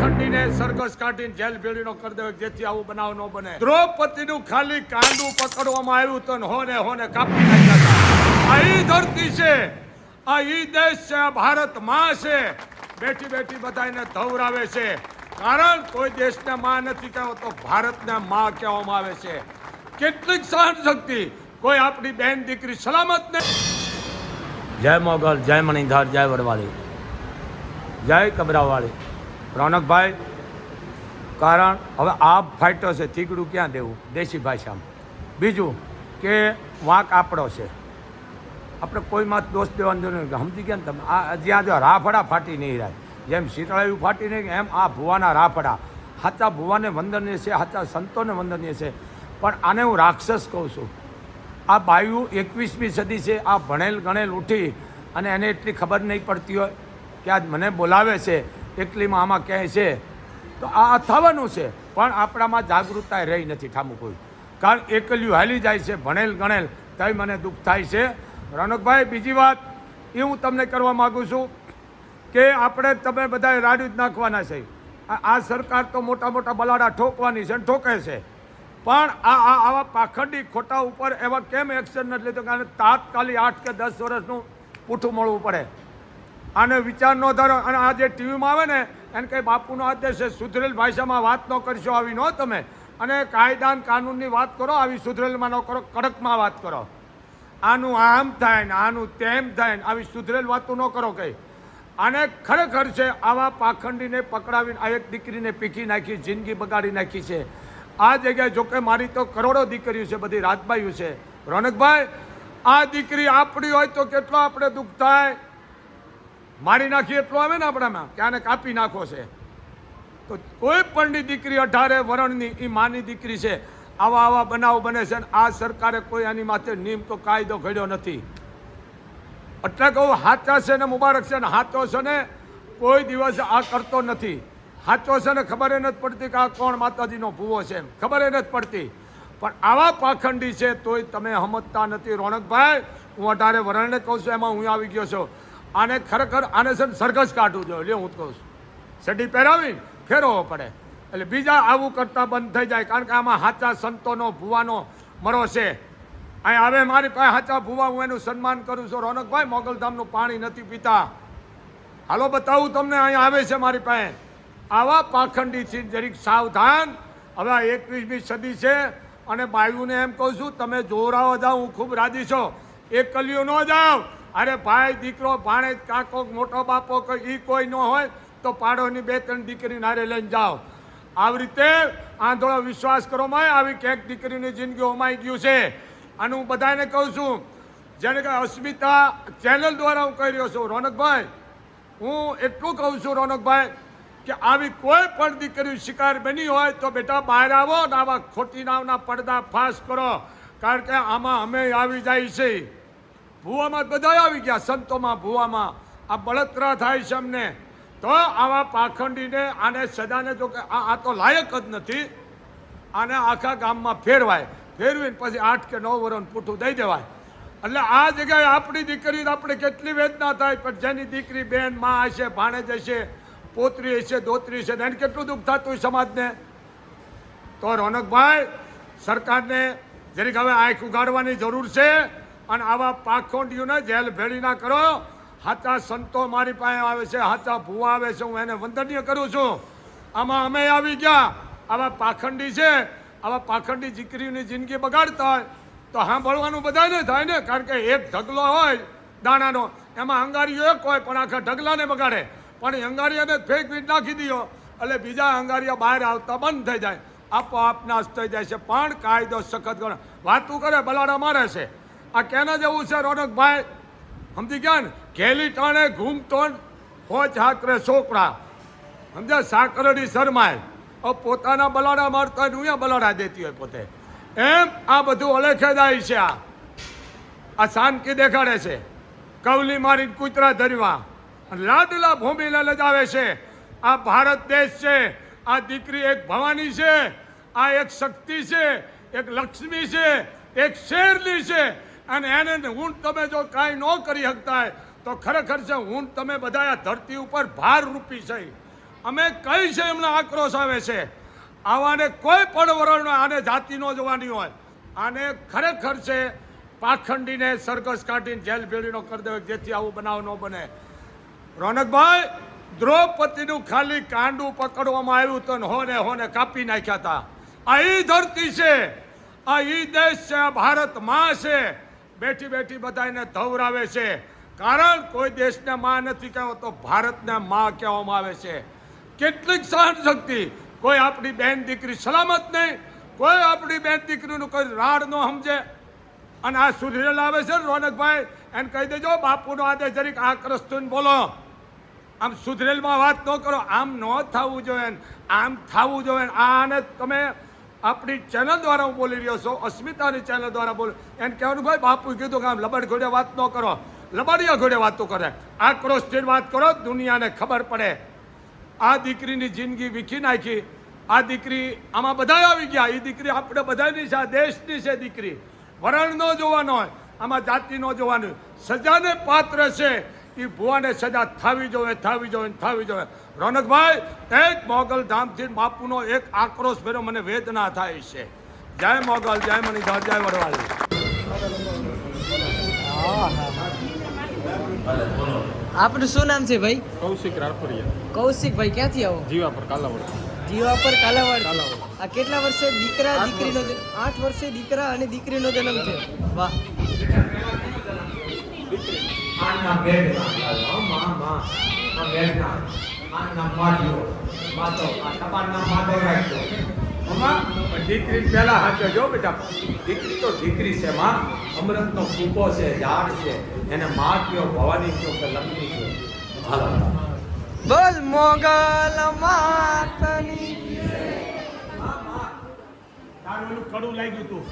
ખંડીને સરઘસ કાઢીને જેલ ભેળીનો જેથી આવું બનાવ ન બને. દ્રૌપદીનું ખાલી કાંડું પકડવામાં આવ્યું તો હોને હોને કાપી આ ઈ ધરતી છે. આ ઈ દેશ છે, આ છે. બેઠી બેઠી બધાને ધવરાવે છે. કારણ કોઈ દેશને માં નથી કહેવાતો ભારતને માં કહેવામાં આવે છે. કેટલીક સહન શક્તિ કોઈ આપણી બેન દીકરી સલામત ને જય મોગલ, જય મણિધર, જય વડવાળી. જય કબરાવાળી રોનકભાઈ, કારણ હવે આ ફાઇટો છે થીગડું ક્યાં દેવું? દેશી ભાષામાં. બીજું કે વાંક આપણો છે. આપણે કોઈમાં દોષ દેવાનો નથી. સમજી ગયા ને તમે? આ જ્યાં જો રાફડા ફાટી નહીં રહે જેમ શીતળાયું ફાટી નહીં, એમ આ ભુવાના રાફડા. સાચા ભુવાને વંદનીય છે, સાચા સંતોને વંદનીય છે. પણ આને હું રાક્ષસ કહું છું. આ બાયુ એકવીસમી સદી છે, આ ભણેલ ગણેલ ઉઠી અને એને એટલી ખબર નહીં પડતી હોય. કે આજ મને બોલાવે છે, એકલીમાં આમાં ક્યાંય છે. તો આ થવાનું છે, પણ આપણામાં જાગૃતતા રહી નથી ઠામું કોઈ. કારણ એકલ્યું હાલી જાય છે, ભણેલ, ગણેલ, તય મને દુઃખ થાય છે. રોનકભાઈ, બીજી વાત, એ હું તમને કરવા માગું છું કે આપણે તમે બધા રાડ્યું જ નાખવાના છે. આ સરકાર તો મોટા મોટા બલાડા ઠોકવાની છે ઠોકે છે. પણ આ આ આવા પાખંડી ખોટા ઉપર એવા કેમ એક્શન નથી લીધો કારણ તાત્કાલિક આઠ કે દસ વર્ષનું પૂઠું મળવું પડે? આને વિચાર ન ધરો. અને આ જે ટીવીમાં આવે ને, એને કંઈ બાપુનો આદેશ છે? સુધરેલ ભાષામાં વાત ન કરશો આવી, ન તમે? અને કાયદા કાનૂનની વાત કરો, આવી સુધરેલમાં ન કરો, કડકમાં વાત કરો. આનું આમ થાય ને આનું તેમ થાય ને આવી સુધરેલ વાતો ન કરો કંઈ. આને ખરેખર છે, આવા પાખંડીને પકડાવીને આ એક દીકરીને પીખી નાખી, જિંદગી બગાડી નાખી છે. આ જગ્યાએ જોકે મારી તો કરોડો દીકરીઓ છે, બધી રાજબાઈઓ છે. રોનકભાઈ, આ દીકરી આપણી હોય તો કેટલો આપણે દુઃખ થાય? મારી નાખી એટલું આવે ને આપણામાં કે આને કાપી નાખો છે. તો કોઈ પણની દીકરી અઢારે વરણની એ માની દીકરી છે, આવા આવા બનાવ બને છે અને આ સરકારે કોઈ આની માથે નિયમ તો કાયદો ઘડ્યો નથી. એટલે કહું, હાચા છે ને મુબારક છે ને હાચો છે ને કોઈ દિવસ આ કરતો નથી. હાચો છે ને ખબર એ નથી પડતી કે આ કોણ માતાજીનો ભૂવો છે એમ. ખબર એ નથી પડતી. પણ આવા પાખંડી છે તોય તમે સમજતા નથી. રોનકભાઈ, હું અઢારે વરણને કહું છું, એમાં હું આવી ગયો છું. આને ખરેખર આને છે સરઘસ કાઢવું જોઈએ. લે હું કહું છું. સડી પહેરાવી ફેરવવો પડે. એટલે બીજા આવું કરતાં બંધ થઈ જાય. કારણ કે આમાં સાચા સંતોનો, ભુવાનો મરો છે. અહીં આવે મારી પાસે સાચા ભુવા, હું એનું સન્માન કરું છું. રોનકભાઈ મોગલધામનું પાણી નથી પીતા. હાલો બતાવું તમને, અહીં આવે છે મારી પાસે. આવા પાખંડી છે, જરીક સાવધાન. હવે આ એકવીસમી સદી છે અને બાયુને એમ કહું છું, તમે જોરાઓ જાઓ, હું ખૂબ રાજી છો. એક કલિયું ન જાઓ અરે ભાઈ, દીકરો ભાણેજ કાકો મોટો બાપો એ કોઈ ન હોય, તો પાડોની બે ત્રણ દીકરી નારે લઈને જાઓ. આવી રીતે આંધળો વિશ્વાસ કરો માં આવી ક્યાંક દીકરીની જિંદગી હોમાઈ ગયું છે. અને હું બધાને કહું છું, જેને કે અસ્મિતા ચેનલ દ્વારા હું કહી રહ્યો છું, રોનકભાઈ, હું એટલું કહું છું રોનકભાઈ, કે આવી કોઈ પણ દીકરી શિકાર બની હોય તો બેટા બહાર આવો ને આવા ખોટી નાવના પડદા ફાસ કરો. કારણ કે આમાં અમે આવી જાય છે. ભૂવામાં બધા આવી ગયા. સંતોમાં, ભૂવામાં. આ બળતરા થાય છે અમને. તો આવા પાખંડીને, આને સદાને જો કે આ તો લાયક જ નથી. આને આખા ગામમાં ફેરવાય. ફેરવીને પછી આઠ કે નવ વર્ષ પૂઠું દઈ દેવાય. એટલે આ જગ્યાએ આપણી દીકરી આપણે કેટલી વેદના થાય, પણ જેની દીકરી બેન, માં હશે ભાણેજ હશે, પોતરી હશે, દોતરી હશે, એને કેટલું દુઃખ થતું હોય સમાજને? તો રોનકભાઈ, સરકારને જરીક હવે આંખ ઉગાડવાની જરૂર છે. અને આવા પાખોંડીઓને જેલ ભેળી ના કરો. હાચા સંતો મારી પાસે આવે છે, હાચા ભૂવા આવે છે, હું એને વંદનીય કરું છું. આમાં અમે આવી ગયા. આવા પાખંડી છે, આવા પાખંડી દીકરીઓની જિંદગી બગાડતા હોય તો સાંભળવાનું બધાને થાય ને, કારણ કે એક ઢગલો હોય દાણાનો, એમાં અંગારીઓ એક હોય પણ આખા ઢગલાને બગાડે. પણ અંગારીયાને ફેંક વીટ નાખી દો એટલે બીજા અંગારીયા બહાર આવતા બંધ થઈ જાય. આપોઆપ નાશ થઈ જાય છે. પણ કાયદો સખત ગણ વાતું કરે, બલાડા મારે છે. આ કેના જેવું છે, રોનકભાઈ? સમજી ગયા ને? ઘેલી ટાણે ઘૂમતો હોચ હાકરે છોકરા. સમજ્યા? સાકરડી શરમાય. પોતાના બલાડા મારતા હોય ઉયા બલાડા દેતી હોય પોતે? એમ આ બધું અલેખે જાય છે આ. આ શાનકી દેખાડે છે. કવલી મારી કૂતરા ધરવા. લાડલા ભૂમિને લજાવે છે. આ ભારત દેશ છે. આ દીકરી એક ભવાની છે. આ એક શક્તિ છે. એક લક્ષ્મી છે. એક શેરની છે. અને એને હું તમે જો કાંઈ ન કરી શકતા હોય તો ખરેખર છે હું તમે બધા આ ધરતી ઉપર ભાર રૂપી છે. અમે કઈ છે એમને આક્રોશ આવે છે? આવાને કોઈ પણ વરણનો આને જાતિ ન જોવાની હોય. આને ખરેખર છે પાખંડીને સરઘસ કાઢીને જેલ ભેળીનો કરી દેવો જેથી આવું બનાવ ન બને. રોનકભાઈ, દ્રૌપદીનું ખાલી કાંડું પકડવામાં આવ્યું તો હોને હોને કાપી નાખ્યા હતા આ ઈ ધરતી છે. આ ઈ દેશ છે, આ ભારતમાં છે. બેઠી બેઠી બધાને ધવરાવે છે. કારણ કોઈ દેશને માં નથી કહેવાતો ભારતને માં કહેવામાં આવે છે. કેટલીક સહન શક્તિ કોઈ આપણી બેન દીકરી સલામત નહીં, કોઈ આપણી બેન દીકરીનું કોઈ રાડ ન સમજે. અને આ સુધરેલ આવે છે રોનકભાઈ, એને કહી દેજો, બાપુનો આદેશ જરીક આ ક્રસ્તુન બોલો. આમ સુધરેલમાં વાત ન કરો, આમ ન થવું જોઈએ આમ થવું જોઈએ આને તમે આપણી ચેનલ દ્વારા હું બોલી રહ્યો છું, અસ્મિતાની ચેનલ દ્વારા બોલું એમ કહેવાનું ભાઈ બાપુ કીધું કે આમ લબડ ઘોડે વાત ન કરો, લબડિયા ઘોડે વાતો કરે. આ ક્રોસથી વાત કરો, દુનિયાને ખબર પડે. આ દીકરીની જિંદગી વીખી નાખી. આ દીકરી આમાં બધા આવી ગયા. એ દીકરી આપણે બધાની છે, આ દેશની છે દીકરી. વરણ ન જોવાનો હોય, આમાં જાતિ ન જોવાનું સજાને પાત્ર છે. એ ભુવાને સજા થાવી જોવે થાવી જોવે થાવી જોવે. રોનકભાઈ એક મોગલ ધામથી બાપુનો એક આક્રોશ ભેરો મને વેદના થાય છે. જય મોગલ જય મણિધર જય વડવાળી આપનું શું નામ છે ભાઈ? કૌશિક રાઠોડિયા કૌશિકભાઈ ક્યાંથી આવો? જીવા પર કાલાવડ. જીવા પર કાલાવાડ. કાલાવાડ. આ કેટલા વર્ષે દીકરા દીકરીનો જન્મ? આઠ વર્ષે દીકરા અને દીકરીનો જન્મ છે? વાહ. આના મેઘના માં માં આ મેઘના આના માધ્યો માતો આ ટપાલના માધવ રાખજો મમ્મા દીકરી પહેલા હાચો જો બેટા દીકરી તો દીકરી છે માં અમૃતનો કૂપો છે ઝાડ છે એને માં કયો ભવાની કયો કે લગ્ની કયો બોલ મોગલ માતની. તારું કડું લાગ્યું તું.